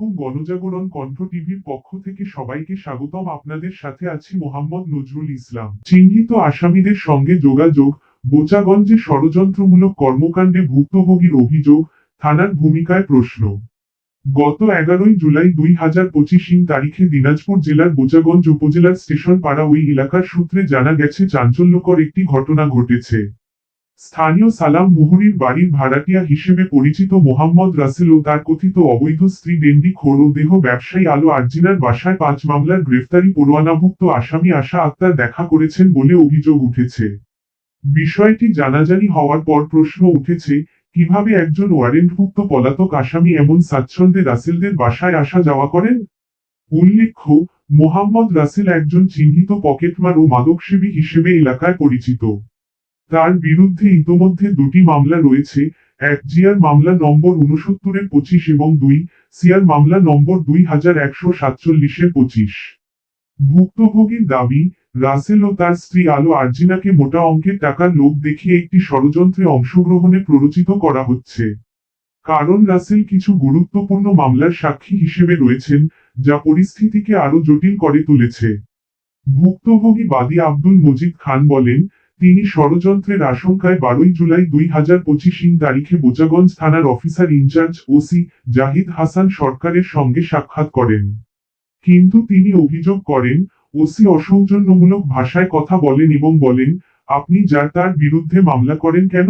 আলাইকুম গণজাগরণ কণ্ঠ টিভির পক্ষ থেকে সবাইকে স্বাগতম। আপনাদের সাথে আছি মোহাম্মদ নজরুল ইসলাম। চিহ্নিত আসামিদের সঙ্গে যোগাযোগ, বোচাগঞ্জে ষড়যন্ত্রমূলক কর্মকাণ্ডে ভুক্তভোগীর অভিযোগ, থানার ভূমিকায় প্রশ্ন। গত এগারোই জুলাই দুই হাজার পঁচিশ তারিখে দিনাজপুর জেলার বোচাগঞ্জ উপজেলার স্টেশন পাড়া ওই এলাকার সূত্রে জানা গেছে, চাঞ্চল্যকর একটি ঘটনা ঘটেছে। স্থানীয় সালাম মুহুরির বাড়ির ভাড়াটিয়া হিসেবে পরিচিত মোহাম্মদ রাসেল ও তার কথিত অবৈধ স্ত্রী ডেন্ডি খোর ও দেহ ব্যবসায়ী আলো আর্জিনার বাসায় পাঁচ মামলার গ্রেফতারি পরোয়ানাভুক্ত আসামি আশা আক্তার দেখা করেছেন বলে অভিযোগ উঠেছে। বিষয়টি জানাজানি হওয়ার পর প্রশ্ন উঠেছে, কীভাবে একজন ওয়ারেন্টভুক্ত পলাতক আসামি এমন স্বাচ্ছন্দ্যে রাসেলদের বাসায় আসা যাওয়া করেন? উল্লেখ্য, মোহাম্মদ রাসেল একজন চিহ্নিত পকেটমার ও মাদকসেবী হিসেবে এলাকায় পরিচিত। তার বিরুদ্ধে ইতোমধ্যে দুটি মামলা রয়েছে, এক জিয়ার মামলা নম্বর উনসত্তরের পঁচিশ এবং দুই সিয়ার মামলা নম্বর দুই হাজার একশো সাতচল্লিশের পঁচিশ। ভুক্তভোগীর দাবি, রাসেল ও তার স্ত্রী আলো আর্জিনাকে মোটা অঙ্কের টাকার লোভ দেখিয়ে একটি ষড়যন্ত্রে অংশগ্রহণে প্ররোচিত করা হচ্ছে। কারণ রাসেল কিছু গুরুত্বপূর্ণ মামলার সাক্ষী হিসেবে রয়েছেন, যা পরিস্থিতিকে আরও জটিল করে তুলেছে। ভুক্তভোগী বাদী আব্দুল মজিদ খান বলেন তিনি ষড়যন্ত্রের আশঙ্কায় বারোই জুলাই দুই হাজার পঁচিশ ইং তারিখে বোচাগঞ্জ থানার officer in charge OC Zahid Hasan সরকারের সঙ্গে সাক্ষাৎ করেন। কিন্তু তিনি অভিযোগ করেন, ওসি অসৌজন্যমূলক ভাষায় কথা বলেন এবং বলেন, আপনি যার তার বিরুদ্ধে মামলা করেন কেন?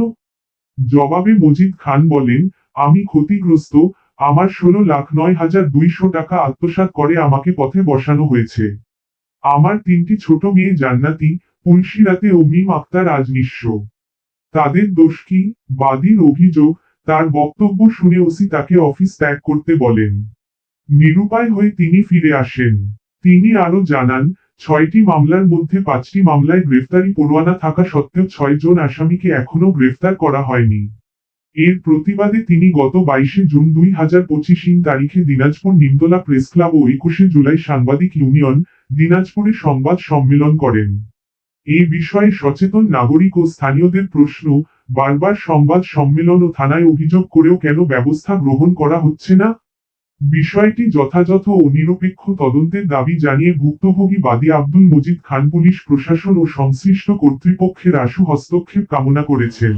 জবাবে মজিদ খান বলেন, আমি ক্ষতিগ্রস্ত, আমার ষোলো লাখ নয় হাজার দুইশো টাকা আত্মসাৎ করে আমাকে পথে বসানো হয়েছে। আমার তিনটি ছোট মেয়ে জান্নাতি পুলসিরাতে ও মিম আক্তার আজ নিঃস্ব তাদের দোষ কি? বাদীর অভিযোগ, তার বক্তব্য শুনে ওসি তাকে অফিস ত্যাগ করতে বলেন। নিরুপায় হয়ে তিনি ফিরে আসেন। তিনি আরও জানান, ছয়টি মামলার মধ্যে পাঁচটি মামলায় গ্রেফতারি পরোয়ানা থাকা সত্ত্বেও ছয় জন আসামিকে এখনও গ্রেফতার করা হয়নি। এর প্রতিবাদে তিনি গত বাইশে জুন দুই হাজার পঁচিশ তারিখে দিনাজপুর নিমতলা প্রেস ক্লাব ও একুশে জুলাই সাংবাদিক ইউনিয়ন, দিনাজপুরে সংবাদ সম্মেলন করেন। এ বিষয়ে সচেতন নাগরিক ও স্থানীয়দের প্রশ্ন, বারবার সংবাদ সম্মেলন ও থানায় অভিযোগ করেও কেন ব্যবস্থা গ্রহণ করা হচ্ছে না? বিষয়টি যথাযথ ও নিরপেক্ষ তদন্তের দাবি জানিয়ে ভুক্তভোগী বাদী আব্দুল মজিদ খান পুলিশ প্রশাসন ও সংশ্লিষ্ট কর্তৃপক্ষের আশু হস্তক্ষেপ কামনা করেছেন।